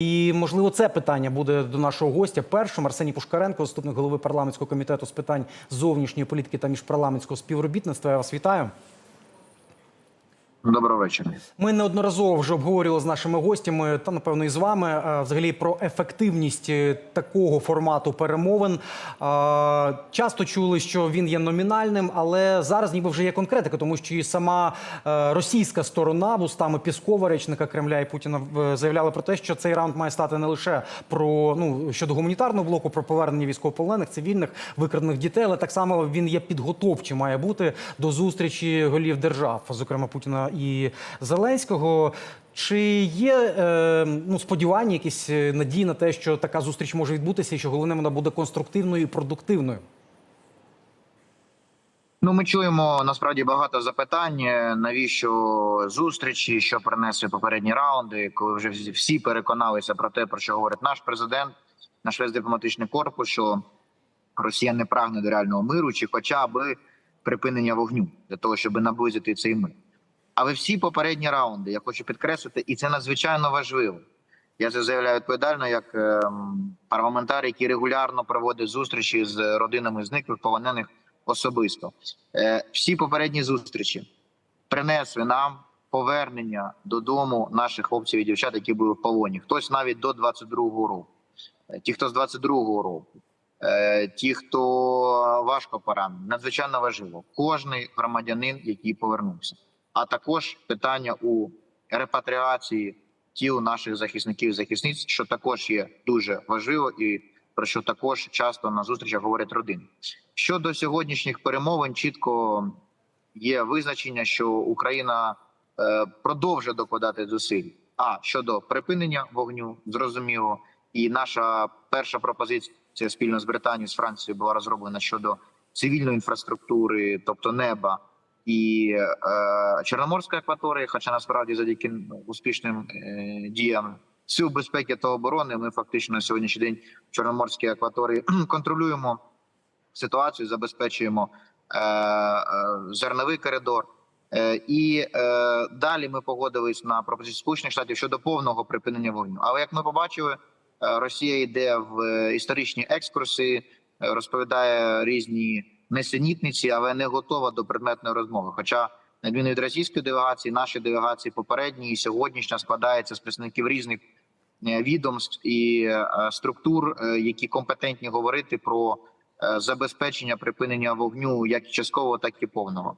І можливо це питання буде до нашого гостя. Першим Арсеній Пушкаренко, заступник голови парламентського комітету з питань зовнішньої політики та міжпарламентського співробітництва. Я вас вітаю. Доброго вечора. Ми неодноразово вже обговорювали з нашими гостями та напевно і з вами е, взагалі про ефективність е, такого формату перемовин. Е, Часто чули, що він є номінальним, але зараз ніби вже є конкретика, тому що і сама російська сторона вустами Піскова, речника Кремля і Путіна заявляли про те, що цей раунд має стати не лише про ну щодо гуманітарного блоку, про повернення військовополонених, цивільних викрадених дітей, але так само він є підготовчим, має бути до зустрічі голів держав, зокрема Путіна і Зеленського. Чи є е, ну, сподівання, якісь е, надії на те, що така зустріч може відбутися, і що головне вона буде конструктивною і продуктивною? Ну, ми чуємо насправді багато запитань. е, Навіщо зустрічі, що принесли попередні раунди, коли вже всі- всі переконалися про те, про що говорить наш президент, наш весь дипломатичний корпус, що Росія не прагне до реального миру, чи хоча б припинення вогню для того, щоб наблизити цей мир. Але всі попередні раунди я хочу підкреслити, і це надзвичайно важливо. Я це заявляю відповідально як ем, парламентар, який регулярно проводить зустрічі з родинами зниклих полонених особисто. Е, всі попередні зустрічі принесли нам повернення додому наших хлопців і дівчат, які були в полоні. Хтось навіть до 22-го року, Е, ті, хто з 22-го року, е, ті, хто важко поранений. Надзвичайно важливо. Кожний громадянин, який повернувся, а також питання у репатріації тіл наших захисників і захисниць, що також є дуже важливо і про що також часто на зустрічах говорять родини. Щодо сьогоднішніх перемовин, чітко є визначення, що Україна е, продовжує докладати зусиль. А щодо припинення вогню, зрозуміло, і наша перша пропозиція спільно з Британією з Францією була розроблена щодо цивільної інфраструктури, тобто неба і е, Чорноморської акваторії. Хоча насправді завдяки успішним е, діям сил безпеки та оборони, ми фактично на сьогоднішній день в Чорноморській акваторії контролюємо ситуацію, забезпечуємо е, е, зерновий коридор. Е, і е, далі ми погодились на пропозицію Сполучених Штатів щодо повного припинення вогню. Але як ми побачили, е, Росія йде в історичні екскурси, розповідає різні несенітниці, але не готова до предметної розмови. Хоча на відміну від російської делегації, наші делегації попередні і сьогоднішня складається з представників різних е, відомств і е, структур, е, які компетентні говорити про забезпечення припинення вогню як часткового, так і повного.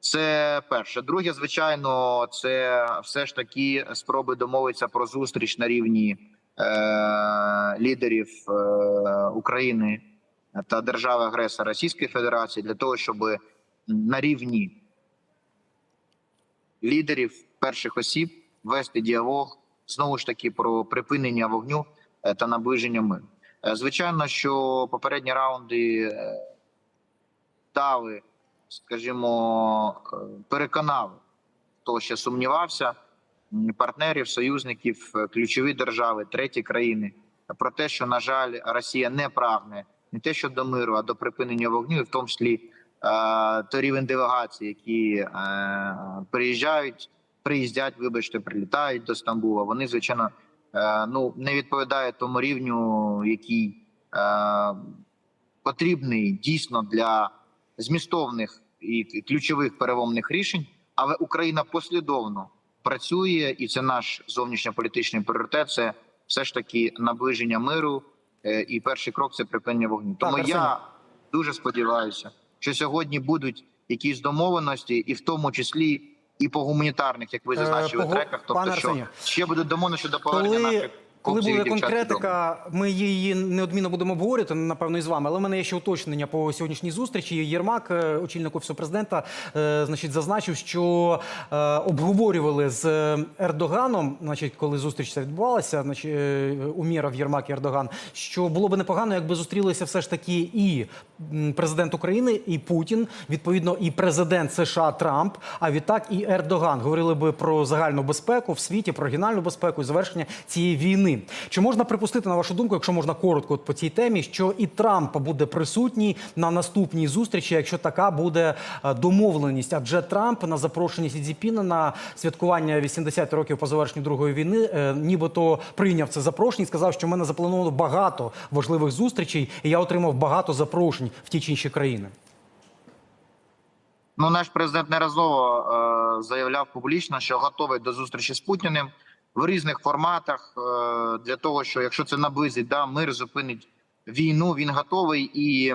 Це перше. Друге, звичайно, це все ж таки спроби домовитися про зустріч на рівні е, лідерів е, України та держави агресора Російської Федерації для того, щоб на рівні лідерів перших осіб вести діалог знову ж таки про припинення вогню е, та наближення миру. Е, Звичайно, що попередні раунди е, дали, скажімо, переконали, хто ще сумнівався, партнерів, союзників, ключові держави, треті країни про те, що на жаль, Росія не прагне не те, що до миру, а до припинення вогню, і в тому числі той рівень делегацій, які приїжджають, приїздять, вибачте, прилітають до Стамбула. Вони звичайно ну не відповідають тому рівню, який потрібний дійсно для змістовних і ключових переломних рішень. Але Україна послідовно працює, і це наш зовнішньополітичний пріоритет. Це все ж таки наближення миру. Е, І перший крок це припинення вогню. Тому так, я дуже сподіваюся, що сьогодні будуть якісь домовленості, і в тому числі і по гуманітарних, як ви Е, зазначили, пого- треках. Тобто, пане що ще буде домовлено щодо повернення Коли, наших коли буде конкретика, ми її неодмінно будемо обговорювати, напевно, і з вами. Але в мене є ще уточнення по сьогоднішній зустрічі. Єрмак, е, очільник офісу президента, е, значить, зазначив, що е, обговорювали з Ердоганом, значить, коли зустріч ця відбувалася, значить, Умєров, Єрмак і Ердоган, що було би непогано, якби зустрілися все ж таки і президент України, і Путін, відповідно, і президент США Трамп, а відтак і Ердоган. Говорили би про загальну безпеку в світі, про регіональну безпеку і завершення цієї війни. Війни. Чи можна припустити, на вашу думку, якщо можна коротко от по цій темі, що і Трамп буде присутній на наступній зустрічі, якщо така буде е, домовленість? Адже Трамп на запрошенні Сі Цзіпіна на святкування 80 років по завершенню другої війни, е, нібито прийняв це запрошення і сказав, що в мене заплановано багато важливих зустрічей, і я отримав багато запрошень в ті чи інші країни. Ну, наш президент неразово е, заявляв публічно, що готовий до зустрічі з Путіним в різних форматах е, для того, що якщо це наблизить да, мир, зупинить війну, він готовий і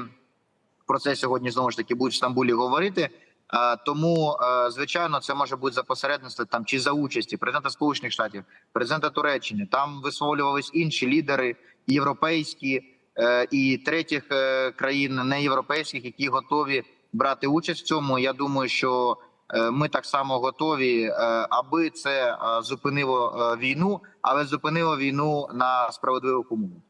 про це сьогодні знову ж таки будуть в Стамбулі говорити. Е, тому, е, звичайно, це може бути за посередництва там чи за участі президента Сполучених Штатів, президента Туреччини. Там висловлювались інші лідери європейські і третіх країн неєвропейських, які готові брати участь в цьому. Я думаю, що ми так само готові, е, аби це е, зупинило е, війну, але зупинило війну на справедливих умовах.